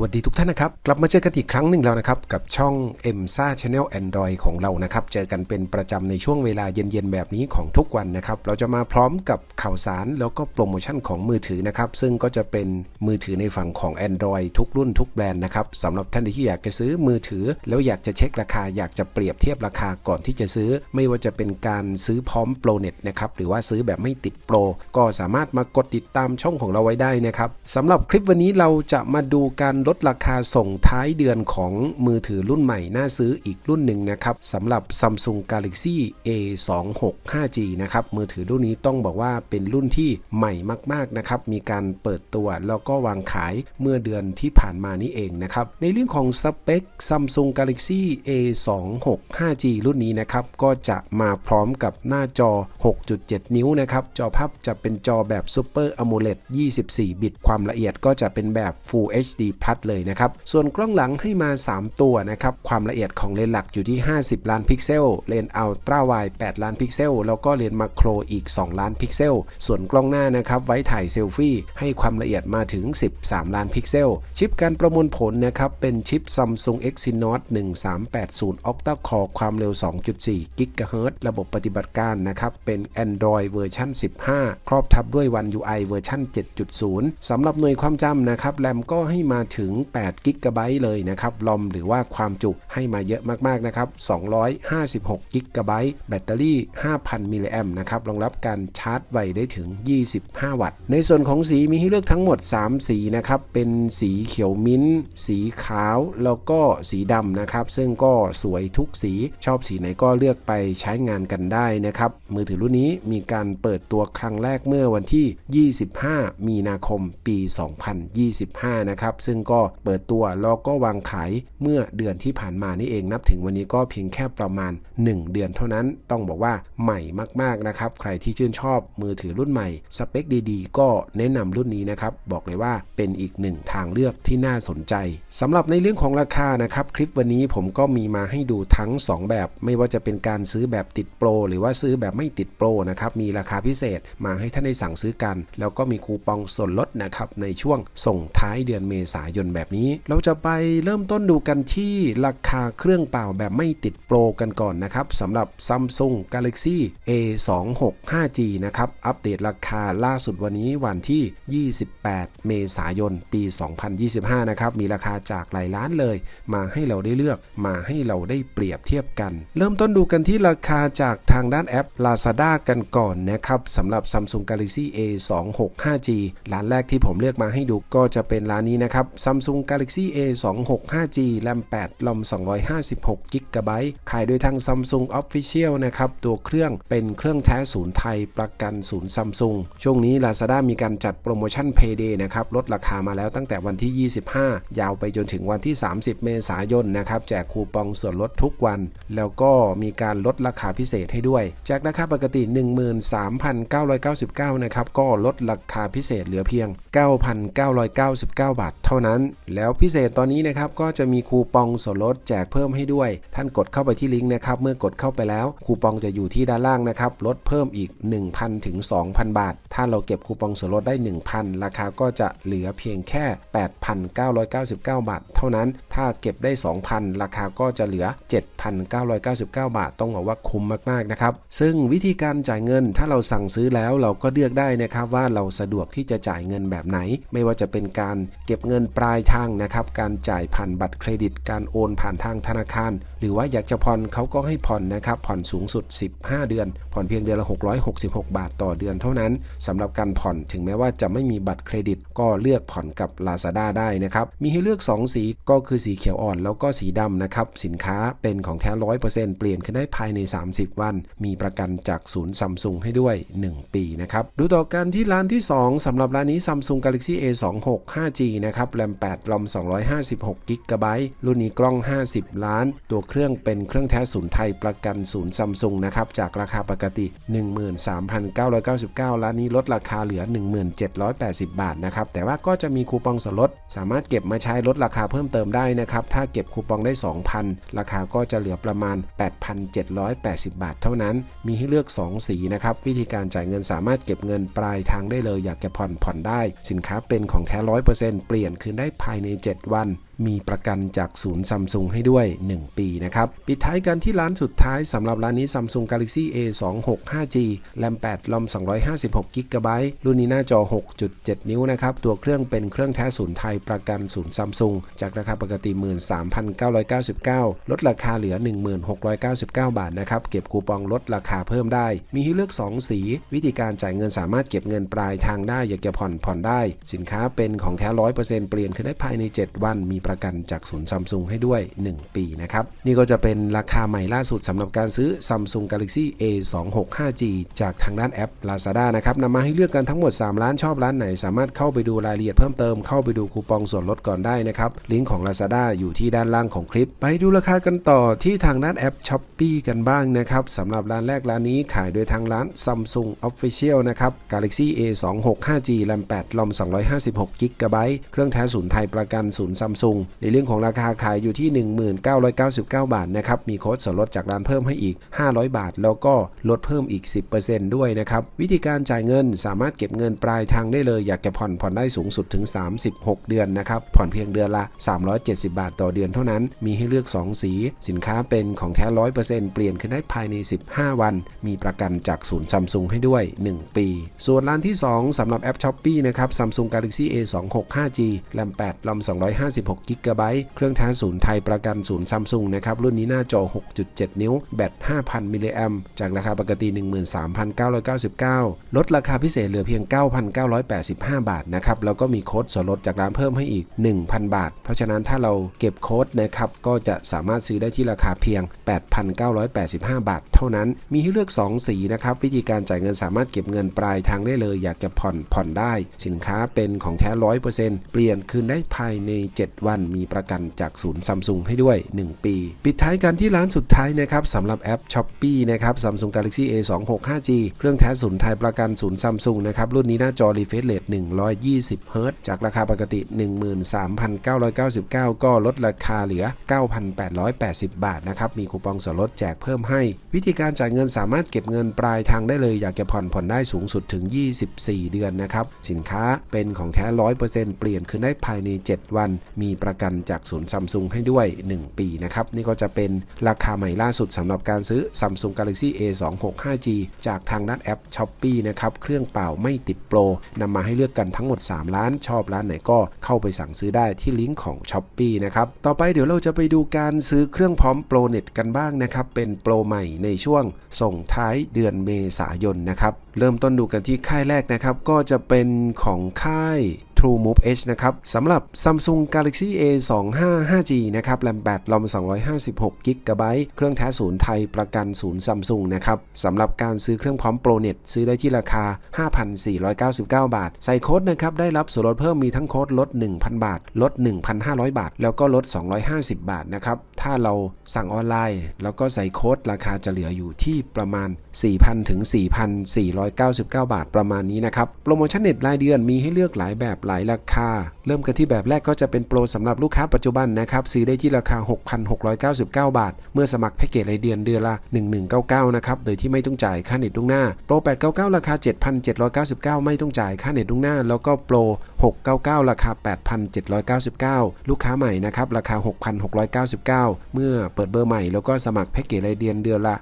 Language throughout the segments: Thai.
วัสดีทุกท่านนะครับ กลับมาเจอกันอีกครั้งหนึ่งแล้วนะครับ กับช่อง m s a Channel Android ของเรานะครับ เจอกันเป็นประจำในช่วงเวลาเย็นๆ แบบนี้ของทุกวันนะครับ เราจะมาพร้อมกับข่าวสารแล้วก็โปรโมชั่นของมือถือนะครับ ซึ่งก็จะเป็นมือถือในฝั่งของ Android ทุกรุ่นทุกแบรนด์นะครับสำหรับท่านที่อยากจะซื้อมือถือ แล้วอยากจะเช็คราคาอยากจะเปรียบเทียบราคาก่อนที่จะซื้อ ไม่ว่าจะเป็นการซื้อพร้อมโปรเน็ตนะครับหรือว่าซื้อแบบไม่ติดโปรก็สามารถมากดติดตามช่องของเราไว้ได้นะครับสำหรับคลิปวันนี้เราจะมาดูการลดราคาส่งท้ายเดือนของมือถือรุ่นใหม่ น่าซื้ออีกรุ่นหนึ่งนะครับสำหรับ Samsung Galaxy A26 5G นะครับมือถือรุ่นนี้ต้องบอกว่าเป็นรุ่นที่ใหม่มากๆนะครับมีการเปิดตัวแล้วก็วางขายเมื่อเดือนที่ผ่านมานี้เองนะครับในเรื่องของสเปค Samsung Galaxy A26 5G รุ่นนี้นะครับก็จะมาพร้อมกับหน้าจอ 6.7 นิ้วนะครับจอภาพจะเป็นจอแบบ Super AMOLED 24 บิต ความละเอียดก็จะเป็นแบบ Full HD Plus เลยนะครับ ส่วนกล้องหลังให้มา 3 ตัวนะครับ ความละเอียดของเลนส์หลักอยู่ที่ 50 ล้านพิกเซล เลนส์อัลตร้าไวด์8ล้านพิกเซล แล้วก็เลนส์มาโครอีก 2 ล้านพิกเซล ส่วนกล้องหน้านะครับ ไว้ถ่ายเซลฟี่ ให้ความละเอียดมาถึง 13 ล้านพิกเซล ชิปการประมวลผลนะครับ เป็นชิป Samsung Exynos 1380 Octa Core ความเร็ว 2.4 GHz ระบบปฏิบัติการนะครับ เป็น Android เวอร์ชัน15 ครอบทับด้วย One UI เวอร์ชัน7.0สำหรับหน่วยความจำนะครับ แรมก็ให้มาถึง8 g b เลยนะครับลอมหรือว่าความจุให้มาเยอะมากๆนะครับ256 g b แบตเตอรี่ 5,000 มิลลิแอมนะครับรองรับการชาร์จไวได้ถึง 25 วัตต์ ในส่วนของสีมีให้เลือกทั้งหมด 3 สีนะครับเป็นสีเขียวมิ้นท์สีขาวแล้วก็สีดำนะครับซึ่งก็สวยทุกสีชอบสีไหนก็เลือกไปใช้งานกันได้นะครับมือถือรุ่นนี้มีการเปิดตัวครั้งแรกเมื่อวันที่ 25 มีนาคมปี 2025 นะครับซึ่งก็เปิดตัวแล้วก็วางขายเมื่อเดือนที่ผ่านมานี่เองนับถึงวันนี้ก็เพียงแค่ประมาณ 1 เดือนเท่านั้นต้องบอกว่าใหม่มากๆนะครับ ใครที่ชื่นชอบมือถือรุ่นใหม่ สเปคดีๆ ก็แนะนำรุ่นนี้นะครับ บอกเลยว่าเป็นอีกหนึ่งทางเลือกที่น่าสนใจสำหรับในเรื่องของราคานะครับคลิปวันนี้ผมก็มีมาให้ดูทั้ง 2 แบบ ไม่ว่าจะเป็นการซื้อแบบติดโปรหรือว่าซื้อแบบไม่ติดโปรนะครับมีราคาพิเศษมาให้ท่านได้สั่งซื้อกัน แล้วก็มีคูปองส่วนลดนะครับในช่วงส่งท้ายเดือนเมษายนแบบนี้ เราจะไปเริ่มต้นดูกันที่ราคาเครื่องเปล่าแบบไม่ติดโปรกันก่อนนะครับสำหรับ Samsung Galaxy A26 5G นะครับ อัปเดตราคาล่าสุดวันนี้วันที่ 28 เมษายน ปี 2025 นะครับ มีราคาจากหลายล้านเลย มาให้เราได้เลือก มาให้เราได้เปรียบเทียบกัน เริ่มต้นดูกันที่ราคาจากทางด้านแอป Lazada กันก่อนนะครับสำหรับ Samsung Galaxy A26 5G ร้านแรกที่ผมเลือกมาให้ดูก็จะเป็นร้านนี้นะครับ Samsung Galaxy A26 5G แรม8ลอม256 g b ขายโดยทาง Samsung Official นะครับ ตัวเครื่องเป็นเครื่องแท้ศูนย์ไทยประกันศูนย์ Samsung ช่วงนี้ Lazada มีการจัดโปรโมชั่น Payday นะครับ ลดราคามาแล้วตั้งแต่วันที่ 25 ยาวไปจนถึงวันที่ 30 เมษายนนะครับ แจกคูปองส่วนลดทุกวัน แล้วก็มีการลดราคาพิเศษให้ด้วย จากราคาปกติ 13,999 นะครับ ก็ลดราคาพิเศษเหลือเพียง 9,999 บาท เท่านั้นแล้วพิเศษตอนนี้นะครับก็จะมีคูปองส่วนลดแจกเพิ่มให้ด้วย ท่านกดเข้าไปที่ลิงก์นะครับเมื่อกดเข้าไปแล้วคูปองจะอยู่ที่ด้านล่างนะครับลดเพิ่มอีก 1,000ถึง2,000 บาท ถ้าเราเก็บคูปองส่วนลดได้ 1,000 ราคาก็จะเหลือเพียงแค่ 8,999 บาท เท่านั้นถ้าเก็บได้ 2,000 ราคาก็จะเหลือ 7,999 บาท ต้องบอกว่าคุ้มมากๆนะครับซึ่งวิธีการจ่ายเงินถ้าเราสั่งซื้อแล้วเราก็เลือกได้นะครับว่าเราสะดวกที่จะจ่ายเงินแบบไหน ไม่ว่าจะเป็นการเก็บเงินปลายทางนะครับการจ่ายผ่านบัตรเครดิต การโอนผ่านทางธนาคาร หรือว่าอยากจะผ่อนเขาก็ให้ผ่อนนะครับผ่อนสูงสุด 15 เดือน ผ่อนเพียงเดือนละ 666 บาทต่อเดือนเท่านั้นสำหรับการผ่อนถึงแม้ว่าจะไม่มีบัตรเครดิต ก็เลือกผ่อนกับ Lazada ได้นะครับมีให้เลือก 2 สีก็คือสีเขียวอ่อนแล้วก็สีดำนะครับสินค้าเป็นของแท้ 100%เปลี่ยนขึ้นได้ภายใน 30 วัน มีประกันจากศูนย์ซัมซุงให้ด้วย 1 ปีนะครับดูต่อกันที่ร้านที่ 2สำหรับร้านนี้ Samsung Galaxy A26 5G นะครับแรม8รอม256 g b รุ่นนี้กล้อง 50 ล้าน ตัวเครื่องเป็นเครื่องแท้ศูนย์ไทยประกันศูนย์ซัมซุงนะครับ จากราคาปกติ 13,999ร้านนี้ลดราคาเหลือ 1780 บาทนะครับ แต่ว่าก็จะมีคูปองส่วนลด สามารถเก็บมาใช้ลดราคาเพิ่มเติมได้นะครับ ถ้าเก็บคูปองได้ 2,000 ราคาก็จะเหลือประมาณ 8,780 บาทเท่านั้น มีให้เลือก 2 สีนะครับ วิธีการจ่ายเงินสามารถเก็บเงินปลายทางได้เลย อยากจะผ่อนผ่อนได้ สินค้าเป็นของแท้100%เปลี่ยนคืนได้ภายใน 7 วันมีประกันจากศูนย์ซัมซุงให้ด้วย 1 ปีนะครับ ปิดท้ายกันที่ร้านสุดท้ายสำหรับร้านนี้ Samsung Galaxy A 2 6 5G แรม8ลอม256 g b รุ่นนี้หน้าจอ 6.7 นิ้วนะครับ ตัวเครื่องเป็นเครื่องแท้ศูนย์ไทยประกันศูนย์ซัมซุงจากราคาปกติ 13,999 ลดราคาเหลือ 1699 บาทนะครับ เก็บคูปองลดราคาเพิ่มได้ มีให้เลือก 2 สี วิธีการจ่ายเงินสามารถเก็บเงินปลายทางได้ อยากจะผ่อนผ่อนได้ สินค้าเป็นของแท้100%เปลี่ยนขึ้นได้ภายใน 7 วันมีประกันจากศูนย์ซัมซุงให้ด้วย 1 ปีนะครับ นี่ก็จะเป็นราคาใหม่ล่าสุดสำหรับการซื้อ Samsung Galaxy A 2 6 5G จากทางด้านแอป Lazada นะครับนำมาให้เลือกกันทั้งหมด 3 ร้านชอบร้านไหน สามารถเข้าไปดูรายละเอียดเพิ่มเติมเข้าไปดูคูปองส่วนลดก่อนได้นะครับ ลิงก์ของ Lazada อยู่ที่ด้านล่างของคลิป ไปดูราคากันต่อที่ทางด้านแอป s h o p e e กันบ้างนะครับสำหรับร้านแรกร้านนี้ขายโดยทางร้าน Samsung Official นะครับ Galaxy A 2 6 5G แรม8ลอม256 g b เครื่องแท้ศูนย์ไทยประกันศูนย์ซัมซุงในเรื่องของราคาขายอยู่ที่ 1999 บาทนะครับ มีโค้ดส่วนลดจากร้านเพิ่มให้อีก 500 บาท แล้วก็ลดเพิ่มอีก 10%ด้วยนะครับ วิธีการจ่ายเงินสามารถเก็บเงินปลายทางได้เลย อยากจะผ่อนผ่อนได้สูงสุดถึง 36 เดือนนะครับ ผ่อนเพียงเดือนละ 370 บาทต่อเดือนเท่านั้น มีให้เลือก 2 สี สินค้าเป็นของแท้ 100%เปลี่ยนขึ้นได้ภายใน 15 วัน มีประกันจากศูนย์ซัมซุงให้ด้วย 1 ปี ส่วนร้านที่ 2สำหรับแอป s h o p e e นะครับ Samsung Galaxy A 2 6 5G แรม8ลอม256 g b เครื่องแท้ศูนย์ไทยประกันศูนย์ซัมซุงนะครับรุ่นนี้หน้าจอ 6.7 นิ้ว แบต 5,000 มิลลิแอมจากราคาปกติ 13,999 ลดราคาพิเศษเหลือเพียง 9,985 บาทนะครับแล้วก็มีโค้ดส่วนลดจากร้านเพิ่มให้อีก 1,000 บาท เพราะฉะนั้นถ้าเราเก็บโค้ดนะครับก็จะสามารถซื้อได้ที่ราคาเพียง 8,985 บาท เท่านั้นมีให้เลือก 2 สีนะครับวิธีการจ่ายเงินสามารถเก็บเงินปลายทางได้เลย อยากจะผ่อนผ่อนได้ สินค้าเป็นของแท้100%เปลี่ยนคืนได้ภายใน 7 วันมีประกันจากศูนย์ซัมซุงให้ด้วย 1 ปี ปิดท้ายกันที่ร้านสุดท้ายนะครับสำหรับแอป s h o p e e นะครับ Samsung Galaxy A 2 6 5G เครื่องแท้ศูนย์ไทยประกันศูนย์ซัมซุงนะครับ รุ่นนี้หน้าจอ refresh rate 120 Hz จากราคาปกติ 13,999 ก็ลดราคาเหลือ 9,880 บาทนะครับ มีคูปองส่วนลดแจกเพิ่มให้ วิธีการจ่ายเงินสามารถเก็บเงินปลายทางได้เลย อยากจะผ่อนผ่อนได้สูงสุดถึง 24 เดือนนะครับ สินค้าเป็นของแท้ 100%เปลี่ยนคืนได้ภายใน 7 วัน มีประกันจากศูนย์ซัมซุงให้ด้วย 1 ปีนะครับ นี่ก็จะเป็นราคาใหม่ล่าสุดสำหรับการซื้อ Samsung Galaxy A 2 6 5G จากทางด้านแอป s h o p e e นะครับ เครื่องเปล่าไม่ติดโปรนำมาให้เลือกกันทั้งหมด 3 ร้าน ชอบร้านไหนก็เข้าไปสั่งซื้อได้ที่ลิงก์ของ s h o p e e นะครับ ต่อไปเดี๋ยวเราจะไปดูการซื้อเครื่องพร้อมโปรเน็ตกันบ้างนะครับ เป็นโปรใหม่ในช่วงส่งท้ายเดือนเมษายนนะครับ เริ่มต้นดูกันที่ค่ายแรกนะครับ ก็จะเป็นของค่าย True Move H นะครับสำหรับ Samsung Galaxy A 2 5 5G นะครับแรม8ลอม256 g b เครื่องแท้ศูนย์ไทยประกันศูนย์ Samsung นะครับสำหรับการซื้อเครื่องพร้อมโปรเน็ตซื้อได้ที่ราคา 5,499 บาท ใส่โค้ดนะครับได้รับส่วนลดเพิ่มมีทั้งโค้ดลด 1,000 บาท ลด 1,500 บาท แล้วก็ลด 250 บาทนะครับถ้าเราสั่งออนไลน์ แล้วก็ใส่โค้ดราคาจะเหลืออยู่ที่ประมาณ4,000 ถึง 4,499 บาทประมาณนี้นะครับ โปรโมชั่นเน็ตรายเดือนมีให้เลือกหลายแบบหลายราคา เริ่มกันที่แบบแรกก็จะเป็นโปรสำหรับลูกค้าปัจจุบันนะครับ ซื้อได้ที่ราคา 6,699 บาท เมื่อสมัครแพ็กเกจรายเดือนเดือนละ 1199 นะครับ โดยที่ไม่ต้องจ่ายค่าเน็ตล่วงหน้า โปร 899 ราคา 7,799 ไม่ต้องจ่ายค่าเน็ตล่วงหน้า แล้วก็โปร 699 ราคา 8,799 ลูกค้าใหม่นะครับ ราคา 6,699 เมื่อเปิดเบอร์ใหม่แล้วก็สมัครแพ็กเกจรายเดือนเดือนละ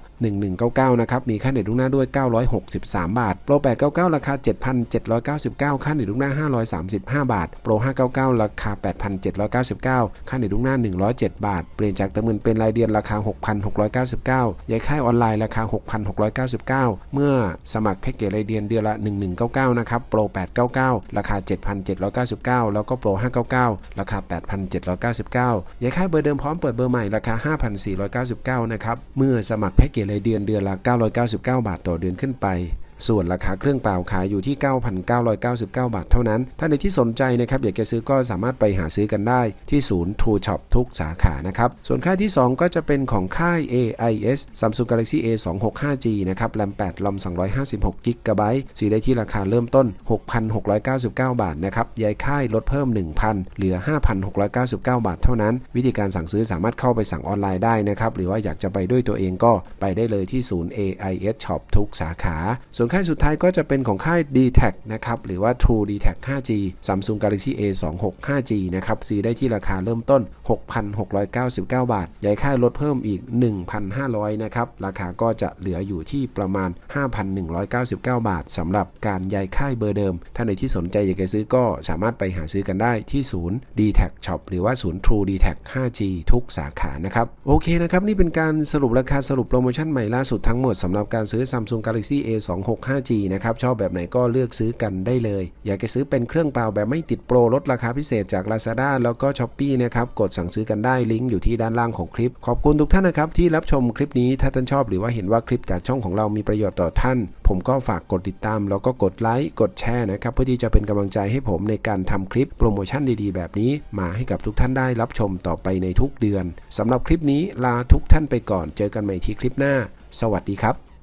1199 นะครับ มีค่าเน็ตล่วงหน้าด้วย 963 บาท โปร 899 ราคา 7,799 ค่าเน็ตล่วงหน้า 535 บาท โปร 599 ราคา 8,799 ค่าเน็ตล่วงหน้า 107 บาท เปลี่ยนจากเติมเงินเป็นรายเดือนราคา 6,699ย้ายค่ายออนไลน์ราคา 6,699 เมื่อสมัครแพ็กเกจรายเดือนเดือนละ 1199 นะครับ โปร 899 ราคา 7,799 แล้วก็โปร 599 ราคา 8,799ย้ายค่ายเบอร์เดิมพร้อมเปิดเบอร์ใหม่ราคา 5,499 นะครับ เมื่อสมัครแพ็กเกจรายเดือนเดือนละ 999บาทต่อเดือนขึ้นไป ส่วนราคาเครื่องเปล่าขายอยู่ที่ 9,999 บาทเท่านั้น ถ้าในที่สนใจนะครับอยากจะซื้อก็สามารถไปหาซื้อกันได้ที่ศูนย์ True Shop ทุกสาขานะครับ ส่วนค่ายที่ 2 ก็จะเป็นของค่าย AIS Samsung Galaxy A 2 6 5 G นะครับ RAM 8 ROM 256 GB ซื้อได้ที่ราคาเริ่มต้น 6,699 บาทนะครับย้ายค่ายลดเพิ่ม 1,000 เหลือ 5,699 บาทเท่านั้น วิธีการสั่งซื้อสามารถเข้าไปสั่งออนไลน์ได้นะครับหรือว่าอยากจะไปด้วยตัวเองก็ไปได้เลยที่ศูนย์ AIS Shop ทุกสาขา ส่วนค่ายสุดท้ายก็จะเป็นของค่าย d t a c นะครับ หรือว่า True d t a c 5G Samsung Galaxy A 2 6 5G นะครับ ซื้อได้ที่ราคาเริ่มต้น 6,699 บาท ย้ายค่ายลดเพิ่มอีก 1,500 นะครับ ราคาก็จะเหลืออยู่ที่ประมาณ 5,199 บาทสำหรับการย้ายค่ายเบอร์เดิม ถ้าในที่สนใจอยากจะซื้อก็สามารถไปหาซื้อกันได้ที่ศูนย์ d t a c Shop หรือว่าศูนย์ True d t a c 5G ทุกสาขานะครับ โอเคนะครับ นี่เป็นการสรุปราคาสรุปโปรโมชั่นใหม่ล่าสุดทั้งหมดสำหรับการซื้อ Samsung Galaxy A 2 6 5G นะครับชอบแบบไหนก็เลือกซื้อกันได้เลย อยากจะซื้อเป็นเครื่องเปล่าแบบไม่ติดโปรลดราคาพิเศษจาก Lazada แล้วก็ Shopee นะครับกดสั่งซื้อกันได้ลิงก์อยู่ที่ด้านล่างของคลิป ขอบคุณทุกท่านนะครับที่รับชมคลิปนี้ถ้าท่านชอบหรือว่าเห็นว่าคลิปจากช่องของเรามีประโยชน์ต่อท่าน ผมก็ฝากกดติดตาม แล้วก็กดไลค์กดแชร์นะครับเพื่อที่จะเป็นกำลังใจให้ผมในการทำคลิปโปรโมชั่นดีๆ แบบนี้ มาให้กับทุกท่านได้รับชมต่อไปในทุกเดือนสำหรับคลิปนี้ลาทุกท่านไปก่อน เจอกันใหม่ที่คลิปหน้า สวัสดีครับ